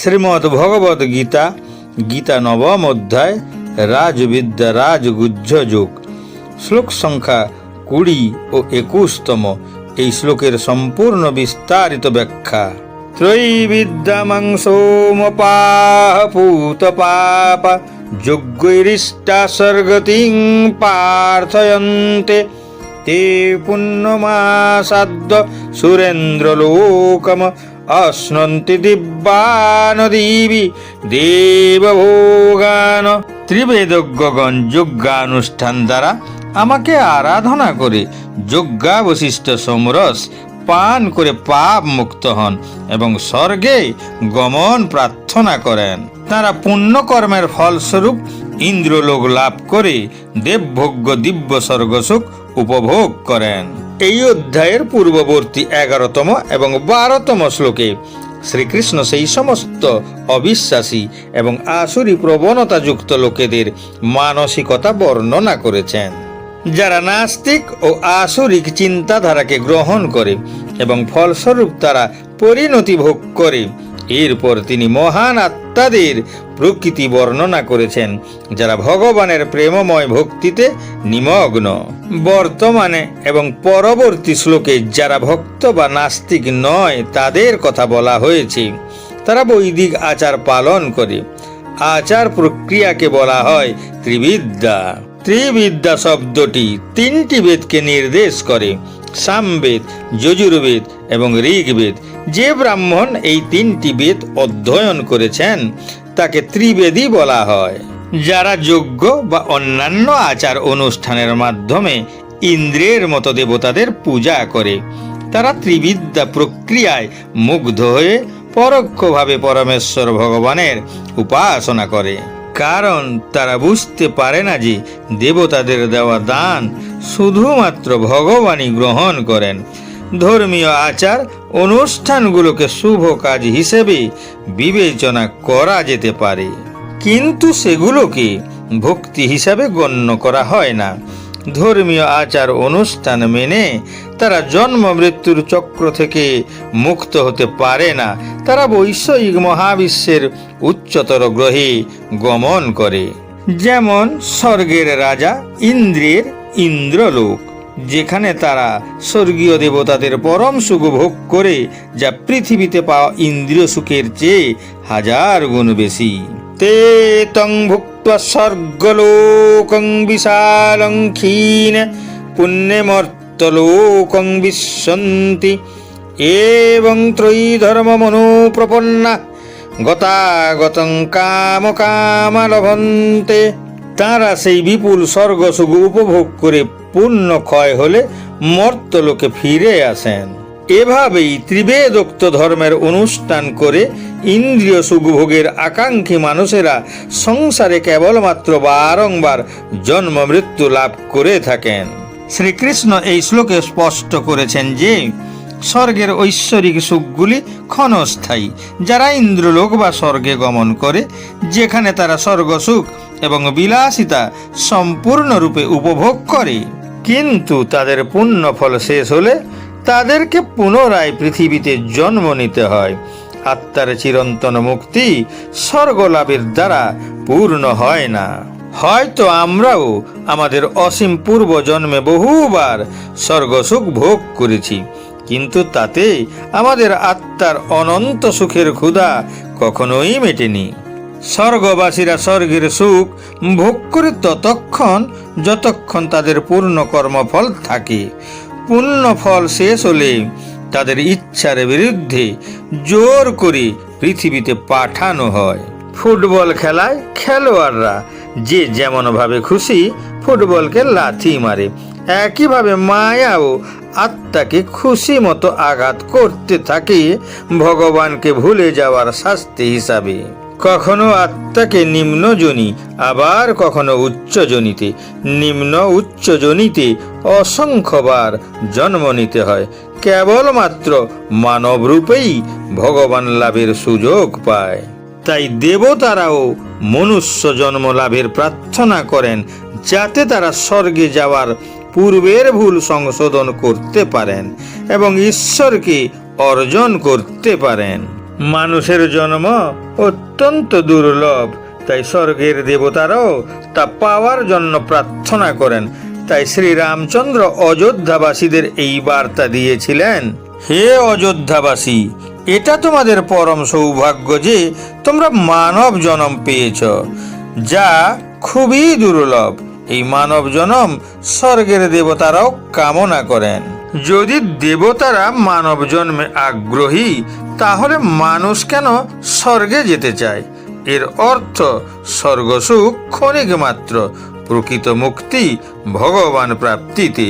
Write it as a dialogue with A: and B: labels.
A: শ্রীমদ্ ভগবদ গীতা গীতা নবম অধ্যায়, রাজবিদ্যা রাজগুহ্য যোগ। শ্লোক সংখ্যা কুড়ি ও একুশতম, এই শ্লোকের সম্পূর্ণ বিস্তারিত ব্যাখ্যা। ত্রৈবিদ্যামাংসোমপাহ পূত পাপ যোগ্যৈরিষ্টা স্বর্গতিং পার্থয়ন্তে। তে পুণ্যমাসাদ্য সুরেন্দ্রলোকম অশ্নন্তি দিব্যানদীবি দেবভোগান। ত্রিবেদজ্ঞগণ যজ্ঞানুষ্ঠান দ্বারা আমাকে আরাধনা করে যজ্ঞাবশিষ্ট সমরস পান করে পাপ মুক্ত হন এবং স্বর্গে গমন প্রার্থনা করেন। তারা পুণ্যকর্মের ফলস্বরূপ ইন্দ্রলোক লাভ করে দেবভোগ্য দিব্য স্বর্গসুখ উপভোগ করেন। এই অধ্যায়ের পূর্ববর্তী এগারোতম এবং বারোতম শ্লোকে শ্রীকৃষ্ণ সেই সমস্ত অবিশ্বাসী এবং আসুরি প্রবণতাযুক্ত লোকেদের মানসিকতা বর্ণনা করেছেন। যারা নাস্তিক ও আসুরিক চিন্তাধারাকে গ্রহণ করে এবং ফলস্বরূপ তারা পরিণতি ভোগ করে এরপর তিনি মহান আত্মাদের প্রকৃতি বর্ণনা করেছেন, যারা ভগবানের প্রেমময় ভক্তিতে নিমগ্ন। বর্তমানে এবং পরবর্তী শ্লোকে যারা ভক্ত বা নাস্তিক নয়, তাদের কথা বলা হয়েছে। তারা বৈদিক আচার পালন করে। আচার প্রক্রিয়াকে বলা হয় ত্রিবিদ্যা। ত্রিবিদ্যা শব্দটি তিনটি বেদকে নির্দেশ করে। সামবেদ, যজুর্বেদ এবং ঋগ্বেদ। যে ব্রাহ্মণ এই তিনটি বেদ অধ্যয়ন করেছেন, তাকে ত্রিবেদী বলা হয়। যারা যোগ্য বা অন্যান্য আচার অনুষ্ঠানের মাধ্যমে ইন্দ্রের মতো দেবতাদের পূজা করে, তারা ত্রিবিদ্যা প্রক্রিয়ায় মুগ্ধ হয়ে পরোক্ষভাবে পরমেশ্বর ভগবানের উপাসনা করে। কারণ তারা বুঝতে পারে না যে দেবতাদের দেওয়া দান শুধুমাত্র ভগবানই গ্রহণ করেন। ধর্মীয় আচার অনুষ্ঠানগুলোকে শুভ কাজ হিসেবে বিবেচনা করা যেতে পারে। কিন্তু সেগুলোকে ভক্তি হিসাবে গণ্য করা হয় না। ধর্মীয় আচার অনুষ্ঠান মেনে তারা জন্ম মৃত্যুর চক্র থেকে মুক্ত হতে পারে না। তারা বৈষয়িক মহাবিশ্বের উচ্চতর গ্রহে গমন করে। যেমন স্বর্গের রাজা ইন্দ্রের ইন্দ্রলোক। যেখানে তারা স্বর্গীয় দেবতাদের পরম সুখ ভোগ করে, যা পৃথিবীতে পাওয়া ইন্দ্রিয় সুখের চেয়ে হাজার গুণ বেশি। তে তং ভুক্ত্বা স্বর্গলোকং বিশালং ক্ষীণ বিশ্বন্তি। এবং ত্রয়ী ধর্মমনুপ্রপন্না গতাগতং কাম কাম লভন্তে তারা সেই বিপুল স্বর্গ সুখ উপভোগ করে পূর্ণ ক্ষয় হলে মর্তলোকে ফিরে আসেন। এভাবেই ত্রিবেদোক্ত ধর্মের অনুষ্ঠান করে ইন্দ্রিয় সুখভোগের আকাঙ্ক্ষী মানুষেরা সংসারে কেবলমাত্র বারংবার জন্ম মৃত্যু লাভ করে থাকেন। শ্রীকৃষ্ণ এই শ্লোকে স্পষ্ট করেছেন যে স্বর্গের ঐশ্বরিক সুখগুলি ক্ষণস্থায়ী, যারা ইন্দ্রলোক বা স্বর্গে গমন করে, যেখানে তারা স্বর্গ সুখ এবং বিলাসিতা সম্পূর্ণরূপে উপভোগ করে। কিন্তু তাদের পুণ্য ফল শেষ হলে তাদেরকে পুনরায় পৃথিবীতে জন্ম নিতে হয়। আত্মার চিরন্তন মুক্তি স্বর্গলাভের দ্বারা পূর্ণ হয় না। হয়তো আমরাও আমাদের অসীম পূর্ব জন্মে বহুবার স্বর্গসুখ ভোগ করেছি। কিন্তু তাতে আমাদের আত্মার অনন্ত সুখের ক্ষুধা কখনোই মেটেনি। স্বর্গবাসীরা স্বর্গের সুখ ভোগ করে ততক্ষণ, যতক্ষণ তাদের পূর্ণ কর্মফল থাকে। পূর্ণ ফল শেষ হলে তাদের ইচ্ছার বিরুদ্ধে জোর করে পৃথিবীতে পাঠানো হয়। ফুটবল খেলায় খেলোয়াড়রা যে যেমনভাবে খুশি ফুটবলকে লাথি মারে একইভাবে মায়াও আত্মাকে খুশি মতো আঘাত করতে থাকে ভগবানকে ভুলে যাওয়ার শাস্তি হিসাবে। কখনো আত্মাকে নিম্নজনী, আবার কখনো উচ্চজনীতে। নিম্ন উচ্চজনীতে অসংখ্যবার জন্ম নিতে হয়। কেবলমাত্র মানব রূপেই ভগবান লাভের সুযোগ পায়। তাই দেবতারাও মনুষ্য জন্ম লাভের প্রার্থনা করেন, যাতে তারা স্বর্গে যাওয়ার পূর্বের ভুল সংশোধন করতে পারেন এবং ঈশ্বরকে অর্জন করতে পারেন। মানুষের জন্ম অত্যন্ত দুর্লভ, তাই স্বর্গের দেবতারাও তা পাওয়ার জন্য প্রার্থনা করেন। তাই শ্রীরামচন্দ্র অযোধ্যাবাসীদের এই বার্তা দিয়েছিলেন, হে অযোধ্যাবাসী, এটা তোমাদের পরম সৌভাগ্য যে তোমরা মানব জন্ম পেয়েছ, যা খুবই দুর্লভ। এই মানব জনম স্বর্গের দেবতারাও কামনা করেন। যদি দেবতারা মানব জন্মে আগ্রহী, তাহলে মানুষ কেন স্বর্গে যেতে চায়? এর অর্থ স্বর্গসুখ ক্ষণিক মাত্র, প্রকৃত মুক্তি ভগবান প্রাপ্তিতে।